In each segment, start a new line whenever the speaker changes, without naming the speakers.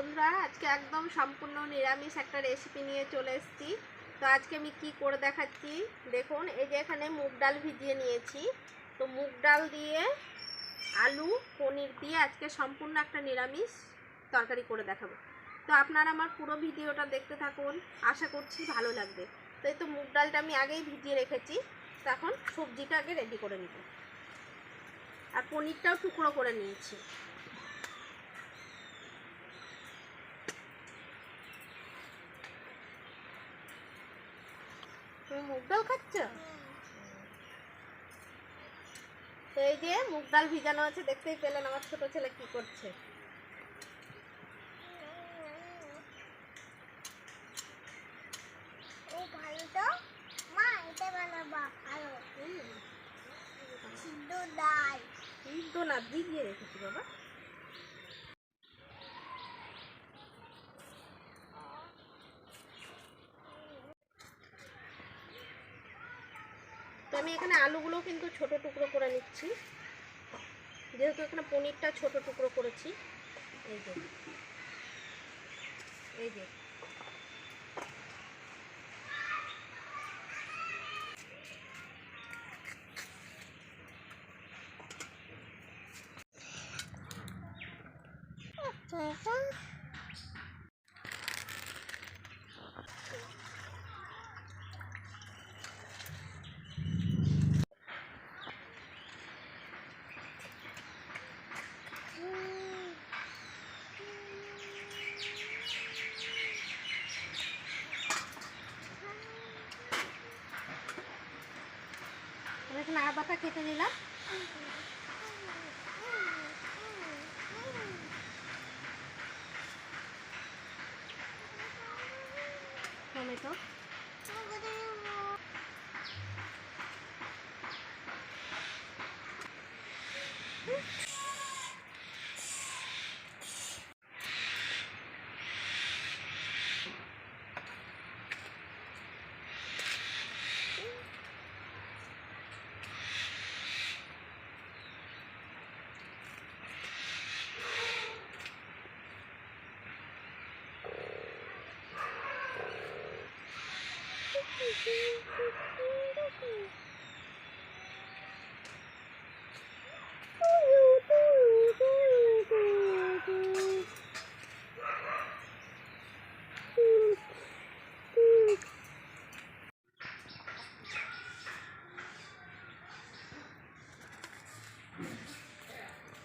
বন্ধুরা আজকে একদম সম্পূর্ণ নিরামিষ একটা রেসিপি নিয়ে চলে এসেছি। তো আজকে আমি কি করে দেখাচ্ছি? দেখুন, এই যে এখানে মুগ ডাল ভিজিয়ে নিয়েছি। তো মুগ ডাল দিয়ে আলু, পনির দিয়ে আজকে সম্পূর্ণ একটা নিরামিষ তরকারি করে দেখাবো। তো আপনারা আমার পুরো ভিডিওটা দেখতে থাকুন, আশা করছি ভালো লাগবে। তো এই তো মুগ ডালটা আমি আগেই ভিজিয়ে রেখেছি। তো এখন সবজিটা আগে রেডি করে নিব। আর পনিরটাও টুকরো করে নিয়েছি। ডাল খাচ্ছ? তো এই যে মুগ ডাল ভিজানো আছে দেখতেই পেলেন আমার ছোট ছেলে কি করছে।
সিদ্ধ
না ভিজিয়ে রেখেছি বাবা তো আমি এখানে আলুগুলো কিন্তু ছোট টুকরো করে নিচ্ছি। যেহেতু এখানে পনিরটা ছোট টুকরো করেছি এই যে এই যে। Nakakita nila? Ano ito?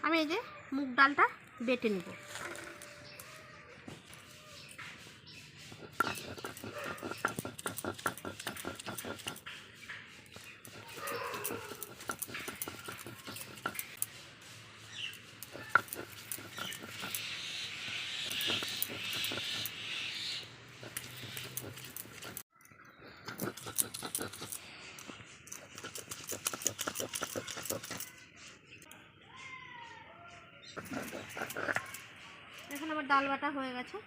আমি এই যে মুগ ডালটা বেটে নিব। এখন আমার ডাল বাটা হয়ে গেছে।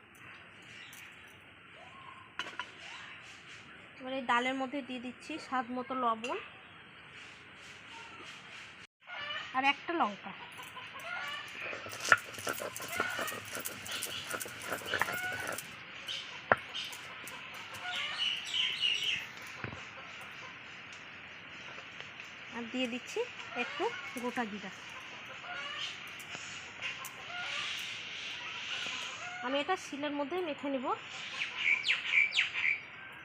এবার এই ডালের মধ্যে দিয়ে দিচ্ছি স্বাদ মতো লবণ আর একটা লঙ্কা। আর দিয়ে দিচ্ছি একটু গোটা জিরা। আমি এটা শিলের মধ্যে মেখে নিব।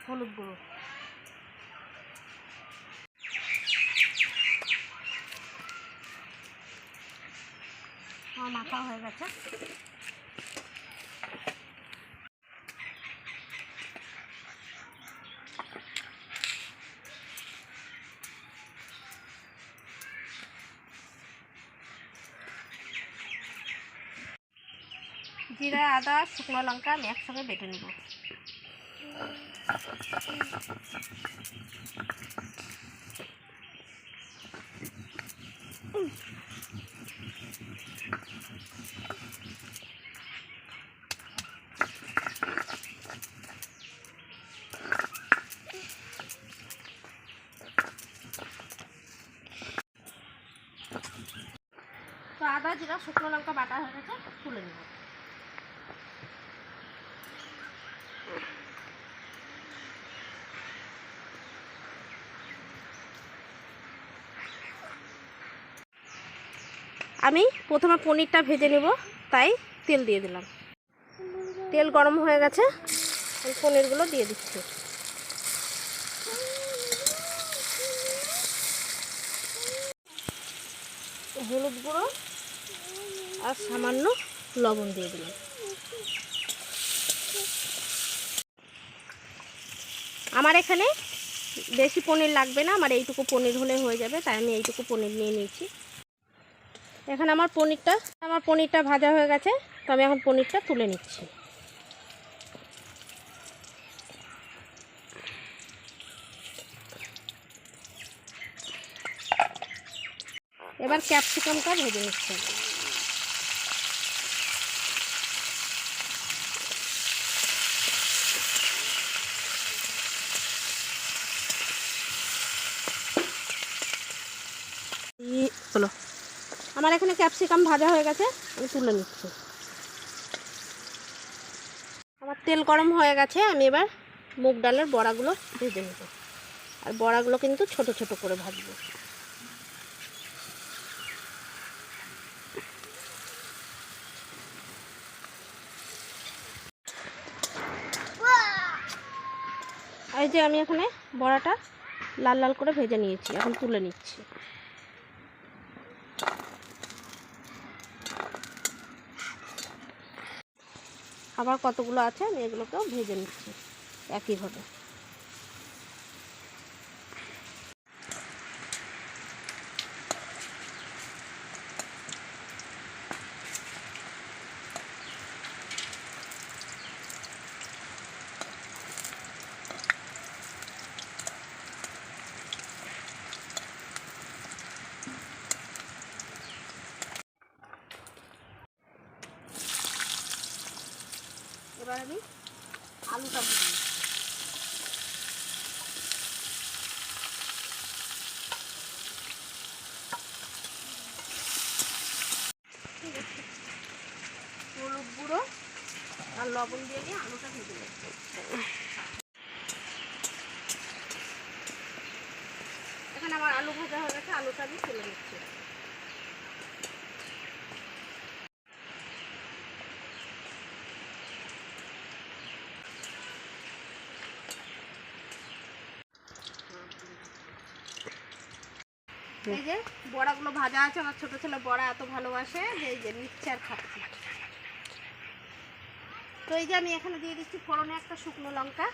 হলুদ গুঁড়ো। আমার মাখা হয়ে গেছে জিরা আদা, শুকনো লঙ্কা আমি একসঙ্গে বেটে নেব। তো আদা, জিরা, শুকনো লঙ্কা বাটা হয়ে গেছে, তুলে নেব। আমি প্রথমে পনিরটা ভেজে নেব, তাই তেল দিয়ে দিলাম। তেল গরম হয়ে গেছে, আমি পনিরগুলো দিয়ে দিচ্ছি। হলুদ গুঁড়ো আর সামান্য লবণ দিয়ে দিলাম। আমার এখানে বেশি পনির লাগবে না, আমার এইটুকু পনির হলে হয়ে যাবে, তাই আমি এইটুকু পনির নিয়ে নিয়েছি। এখানে আমার পনিরটা আমার পনিরটা ভাজা হয়ে গেছে, তো আমি এখন পনিরটা তুলে নিচ্ছি। এবার ক্যাপসিকামটা ভেজে নিচ্ছি হলো আমার এখানে ক্যাপসিকাম ভাজা হয়ে গেছে, আমি তুলে নিচ্ছি। আমার তেল গরম হয়ে গেছে, আমি এবার মুগ ডালের বড়াগুলো ভেজে নেব। আর বড়াগুলো কিন্তু ছোট ছোট করে ভাজবো। এই যে আমি এখানে বড়াটা লাল লাল করে ভেজে নিয়েছি, এখন তুলে নিচ্ছি। আবার কতগুলো আছে আমি এগুলোকেও ভেজে নিচ্ছি একইভাবে এবার আমি আলুটা ভেজে নিচ্ছি হলুদ গুঁড়ো আর লবণ দিয়ে দিয়ে আলুটা ভেজে নিচ্ছি এখানে আমার আলু ভাজা হয়ে গেছে, আলুটা আমি তুলে নিচ্ছি। এই যে বড়াগুলো ভাজা আছে, আমার ছোট ছেলে বড়া এত ভালোবাসে এই যে নিচ্ছে আর খাচ্ছি। তো এই যে আমি এখানে দিয়ে দিচ্ছি ফোড়নে একটা শুকনো লঙ্কা,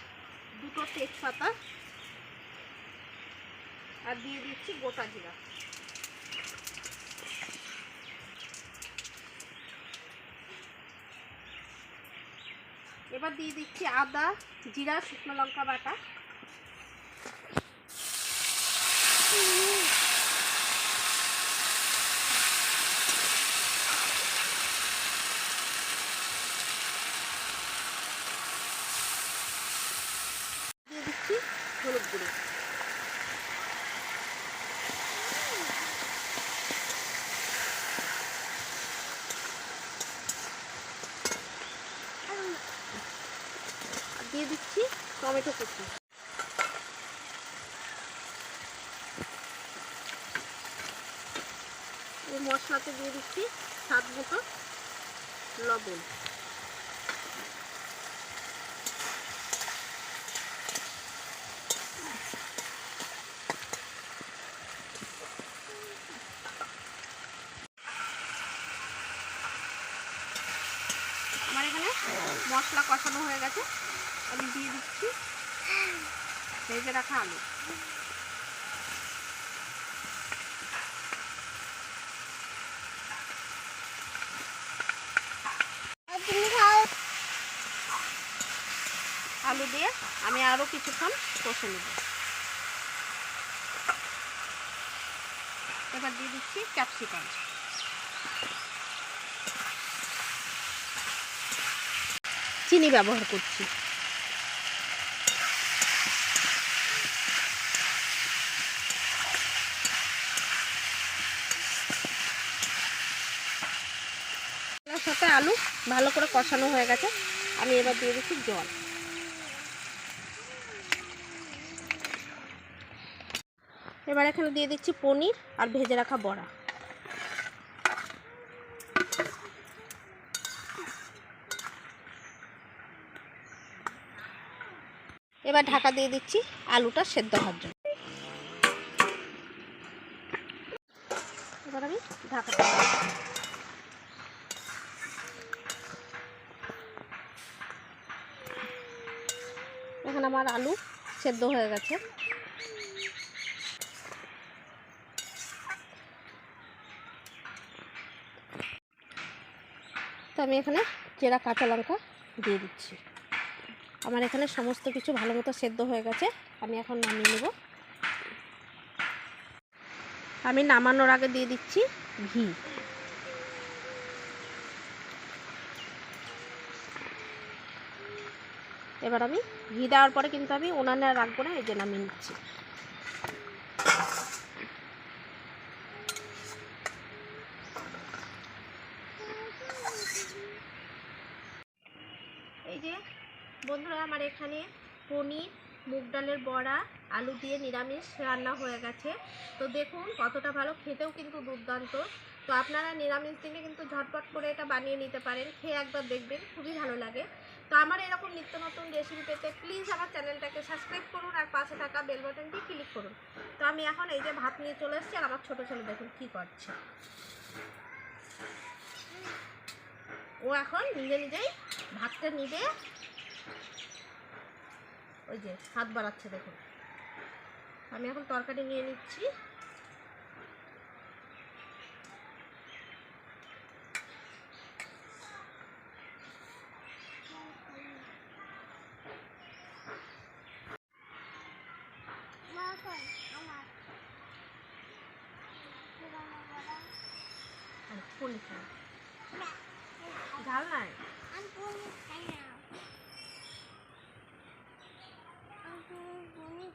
দুটো তেজপাতা, আর দিয়ে দিচ্ছি গোটা জিরা। এবার দিয়ে দিচ্ছি আদা, জিরা, শুকনো লঙ্কা বাটা দিয়ে দিচ্ছি হলুদ গুঁড়ো আর দিয়ে দিচ্ছি টমেটো কুচি। এই মশলাতে দিয়ে দিচ্ছি স্বাদ মতো লবণ। মশলা কষানো হয়ে গেছে। আমি দিয়ে দিচ্ছি। ভেজে রাখা আলু।
আর
আলু দিয়ে আমি আরও কিছুক্ষণ কষে নেব। এবার দিয়ে দিচ্ছি ক্যাপসিকাম। চিনি ব্যবহার করছি। সাথে আলু ভালো করে কষানো হয়ে গেছে। আমি এবার দিয়ে দিচ্ছি জল। এবার এখানে দিয়ে দিচ্ছি পনির আর ভেজে রাখা বড়া। এবার ঢাকা দিয়ে দিচ্ছি আলুটা সেদ্ধ হওয়ার জন্য। এবার আমি ঢাকা আমার আলু সেদ্ধ হয়ে গেছে। তো আমি এখানে চেরা কাঁচা লঙ্কা দিয়ে দিচ্ছি। আমার এখানে সমস্ত কিছু ভালো মতো সেদ্ধ হয়ে গেছে, আমি এখন নামিয়ে নেব। আমি নামানোর আগে দিয়ে দিচ্ছি ঘি। এবার আমি ঘি দেওয়ার পরে কিন্তু আমি আর রাখব না, এই যে নামিয়ে নিচ্ছি। এই যে বন্ধুরা, আমার এখানে পনির, মুগ ডালের বড়া, আলু দিয়ে নিরামিষ রান্না হয়ে গেছে। তো দেখুন কতটা ভালো, খেতেও কিন্তু দুর্দান্ত। তো আপনারা নিরামিষ দিনে কিন্তু ঝটপট করে এটা বানিয়ে নিতে পারেন, খেয়ে একবার দেখবেন, খুবই ভালো লাগে। তো আমার এরকম নিত্য নতুন রেসিপি পেতে প্লিজ আমার চ্যানেলটাকে সাবস্ক্রাইব করুন আর পাশে থাকা বেল বাটনটি ক্লিক করুন। তো আমি এখন এই যে ভাত নিয়ে চলে এসেছি আর আমার ছোটো ছেলে দেখুন কী করছে। ও এখন নিজে নিজেই ভাতটা নিবে। ওই যে হাত বাড়াচ্ছে দেখুন। আমি এখন তরকারি নিয়ে নিচ্ছি
মা কই আমার বেলানো বড়া
আর ফুল খাই ঝাল নাই
আমি পুনি খাই না আমি পুনি পুনি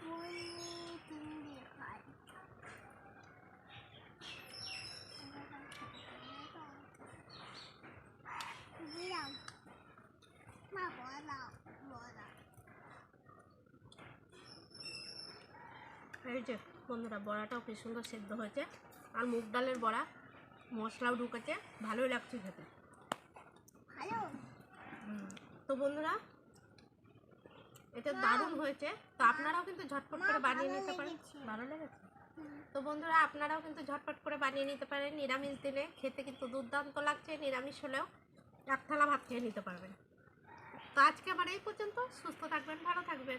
পুনি তুমি দিয়ে খাই দিলাম মা বড়া বড়া
এই যে বন্ধুরা বড়াটাও কি সুন্দর সেদ্ধ হয়েছে। আর মুগ ডালের বড়া মশলাও ঢুকেছে ভালোই লাগছে খেতে। তো বন্ধুরা এটা দারুণ হয়েছে। তো আপনারাও কিন্তু ঝটপট করে বানিয়ে নিতে পারেন। ভালো লেগেছে? তো বন্ধুরা আপনারাও কিন্তু ঝটপট করে বানিয়ে নিতে পারেন। নিরামিষ দিনে খেতে কিন্তু দুর্দান্ত লাগছে নিরামিষ হলেও এক থালা ভাত খেয়ে নিতে পারবেন। তো আজকে আমার এই পর্যন্ত। সুস্থ থাকবেন ভালো থাকবেন।